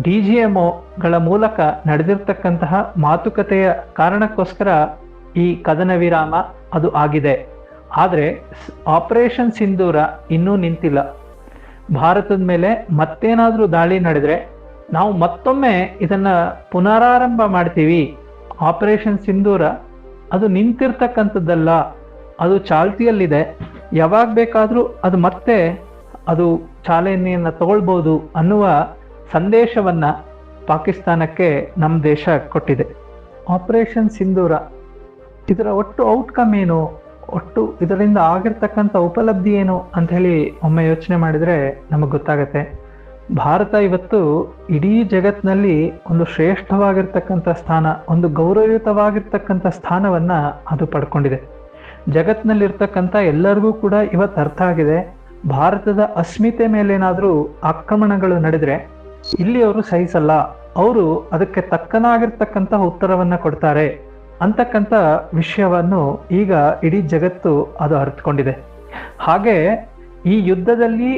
ಡಿ ಜಿ ಗಳ ಮೂಲಕ ನಡೆದಿರ್ತಕ್ಕಂತಹ ಮಾತುಕತೆಯ ಕಾರಣಕ್ಕೋಸ್ಕರ ಈ ಕದನ ವಿರಾಮ ಅದು ಆಗಿದೆ. ಆದರೆ ಆಪರೇಷನ್ ಸಿಂಧೂರ ಇನ್ನೂ ನಿಂತಿಲ್ಲ. ಭಾರತದ ಮೇಲೆ ಮತ್ತೇನಾದರೂ ದಾಳಿ ನಡೆದ್ರೆ ನಾವು ಮತ್ತೊಮ್ಮೆ ಇದನ್ನ ಪುನರಾರಂಭ ಮಾಡ್ತೀವಿ. ಆಪರೇಷನ್ ಸಿಂಧೂರ ಅದು ನಿಂತಿರ್ತಕ್ಕಂಥದ್ದಲ್ಲ, ಅದು ಚಾಲ್ತಿಯಲ್ಲಿದೆ. ಯಾವಾಗ ಬೇಕಾದರೂ ಅದು ಮತ್ತೆ ಅದು ಚಾಲನೆಯನ್ನು ತಗೊಳ್ಬೋದು ಅನ್ನುವ ಸಂದೇಶವನ್ನ ಪಾಕಿಸ್ತಾನಕ್ಕೆ ನಮ್ಮ ದೇಶ ಕೊಟ್ಟಿದೆ. ಆಪರೇಷನ್ ಸಿಂಧೂರ ಇದರ ಒಟ್ಟು ಔಟ್ಕಮ್ ಏನು? ಒಟ್ಟು ಇದರಿಂದ ಆಗಿರ್ತಕ್ಕಂಥ ಉಪಲಬ್ಧಿ ಏನು ಅಂತ ಹೇಳಿ ಒಮ್ಮೆ ಯೋಚನೆ ಮಾಡಿದರೆ ನಮಗೆ ಗೊತ್ತಾಗತ್ತೆ. ಭಾರತ ಇವತ್ತು ಇಡೀ ಜಗತ್ತಿನಲ್ಲಿ ಒಂದು ಶ್ರೇಷ್ಠವಾಗಿರ್ತಕ್ಕಂಥ ಸ್ಥಾನ, ಒಂದು ಗೌರವಯುತವಾಗಿರ್ತಕ್ಕಂಥ ಸ್ಥಾನವನ್ನು ಅದು ಪಡ್ಕೊಂಡಿದೆ. ಜಗತ್ತಿನಲ್ಲಿರ್ತಕ್ಕಂಥ ಎಲ್ಲರಿಗೂ ಕೂಡ ಇವತ್ತು ಅರ್ಥ ಆಗಿದೆ. ಭಾರತದ ಅಸ್ಮಿತೆ ಮೇಲೇನಾದರೂ ಆಕ್ರಮಣಗಳು ನಡೆದರೆ ಇಲ್ಲಿ ಅವರು ಸಹಿಸಲ್ಲ, ಅವರು ಅದಕ್ಕೆ ತಕ್ಕನಾಗಿರ್ತಕ್ಕಂಥ ಉತ್ತರವನ್ನು ಕೊಡ್ತಾರೆ ಅಂತಕ್ಕಂಥ ವಿಷಯವನ್ನು ಈಗ ಇಡೀ ಜಗತ್ತು ಅದು ಅರ್ಥಕೊಂಡಿದೆ ಹಾಗೆ ಈ ಯುದ್ಧದಲ್ಲಿ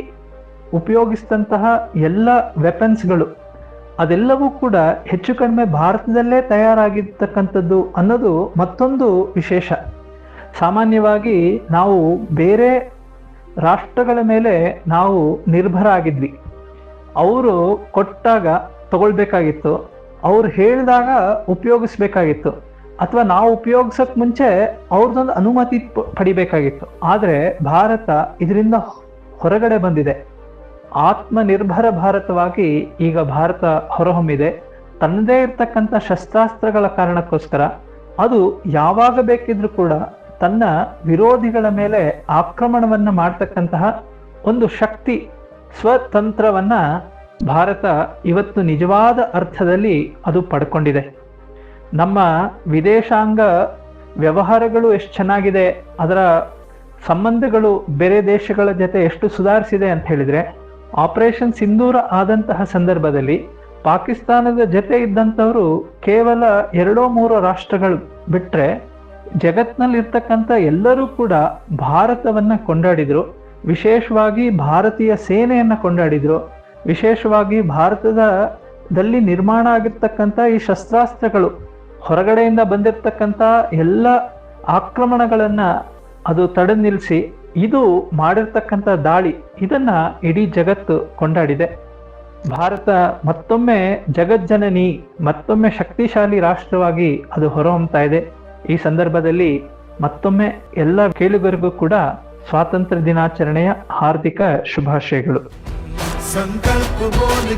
ಉಪಯೋಗಿಸಿದಂತಹ ಎಲ್ಲ ವೆಪನ್ಸ್ಗಳು ಅದೆಲ್ಲವೂ ಕೂಡ ಹೆಚ್ಚು ಕಡಿಮೆ ಭಾರತದಲ್ಲೇ ತಯಾರಾಗಿರ್ತಕ್ಕಂಥದ್ದು ಅನ್ನೋದು ಮತ್ತೊಂದು ವಿಶೇಷ. ಸಾಮಾನ್ಯವಾಗಿ ನಾವು ಬೇರೆ ರಾಷ್ಟ್ರಗಳ ಮೇಲೆ ನಾವು ನಿರ್ಭರ ಆಗಿದ್ವಿ ಅವರು ಕೊಟ್ಟಾಗ ತಗೊಳ್ಬೇಕಾಗಿತ್ತು, ಅವ್ರು ಹೇಳಿದಾಗ ಉಪಯೋಗಿಸ್ಬೇಕಾಗಿತ್ತು, ಅಥವಾ ನಾವು ಉಪಯೋಗಿಸಕ್ ಮುಂಚೆ ಅವ್ರದ್ದೊಂದು ಅನುಮತಿ ಪಡಿಬೇಕಾಗಿತ್ತು. ಆದರೆ ಭಾರತ ಇದರಿಂದ ಹೊರಗಡೆ ಬಂದಿದೆ. ಆತ್ಮನಿರ್ಭರ ಭಾರತವಾಗಿ ಈಗ ಭಾರತ ಹೊರಹೊಮ್ಮಿದೆ. ತನ್ನದೇ ಇರ್ತಕ್ಕಂಥ ಶಸ್ತ್ರಾಸ್ತ್ರಗಳ ಕಾರಣಕ್ಕೋಸ್ಕರ ಅದು ಯಾವಾಗ ಬೇಕಿದ್ರೂ ಕೂಡ ತನ್ನ ವಿರೋಧಿಗಳ ಮೇಲೆ ಆಕ್ರಮಣವನ್ನ ಮಾಡ್ತಕ್ಕಂತಹ ಒಂದು ಶಕ್ತಿ, ಸ್ವತಂತ್ರವನ್ನ ಭಾರತ ಇವತ್ತು ನಿಜವಾದ ಅರ್ಥದಲ್ಲಿ ಅದು ಪಡ್ಕೊಂಡಿದೆ. ನಮ್ಮ ವಿದೇಶಾಂಗ ವ್ಯವಹಾರಗಳು ಎಷ್ಟು ಚೆನ್ನಾಗಿದೆ, ಅದರ ಸಂಬಂಧಗಳು ಬೇರೆ ದೇಶಗಳ ಜೊತೆ ಎಷ್ಟು ಸುಧಾರಿಸಿದೆ ಅಂತ ಹೇಳಿದ್ರೆ ಆಪರೇಷನ್ ಸಿಂಧೂರ ಆದಂತಹ ಸಂದರ್ಭದಲ್ಲಿ ಪಾಕಿಸ್ತಾನದ ಜೊತೆ ಇದ್ದಂಥವರು ಕೇವಲ ಎರಡೋ ಮೂರೋ ರಾಷ್ಟ್ರಗಳು ಬಿಟ್ಟರೆ ಜಗತ್ನಲ್ಲಿರ್ತಕ್ಕಂಥ ಎಲ್ಲರೂ ಕೂಡ ಭಾರತವನ್ನ ಕೊಂಡಾಡಿದ್ರು. ವಿಶೇಷವಾಗಿ ಭಾರತೀಯ ಸೇನೆಯನ್ನ ಕೊಂಡಾಡಿದ್ರು. ವಿಶೇಷವಾಗಿ ಭಾರತದ ದಲ್ಲಿ ನಿರ್ಮಾಣ ಆಗಿರ್ತಕ್ಕಂಥ ಈ ಶಸ್ತ್ರಾಸ್ತ್ರಗಳು ಹೊರಗಡೆಯಿಂದ ಬಂದಿರತಕ್ಕಂಥ ಎಲ್ಲ ಆಕ್ರಮಣಗಳನ್ನ ಅದು ತಡೆ ನಿಲ್ಲಿಸಿ ಇದು ಮಾಡಿರ್ತಕ್ಕಂಥ ದಾಳಿ. ಇದನ್ನ ಇಡೀ ಜಗತ್ತು ಕೊಂಡಾಡಿದೆ. ಭಾರತ ಮತ್ತೊಮ್ಮೆ ಜಗಜ್ಜನನಿ, ಮತ್ತೊಮ್ಮೆ ಶಕ್ತಿಶಾಲಿ ರಾಷ್ಟ್ರವಾಗಿ ಅದು ಹೊರಹೊಮ್ತಾ ಇದೆ. ಈ ಸಂದರ್ಭದಲ್ಲಿ ಮತ್ತೊಮ್ಮೆ ಎಲ್ಲ ಕೇಳುಗರಿಗೂ ಕೂಡ ಸ್ವಾತಂತ್ರ್ಯ ದಿನಾಚರಣೆಯ ಹಾರ್ದಿಕ ಶುಭಾಶಯಗಳು. ಸಂಕಲ್ಪ बोल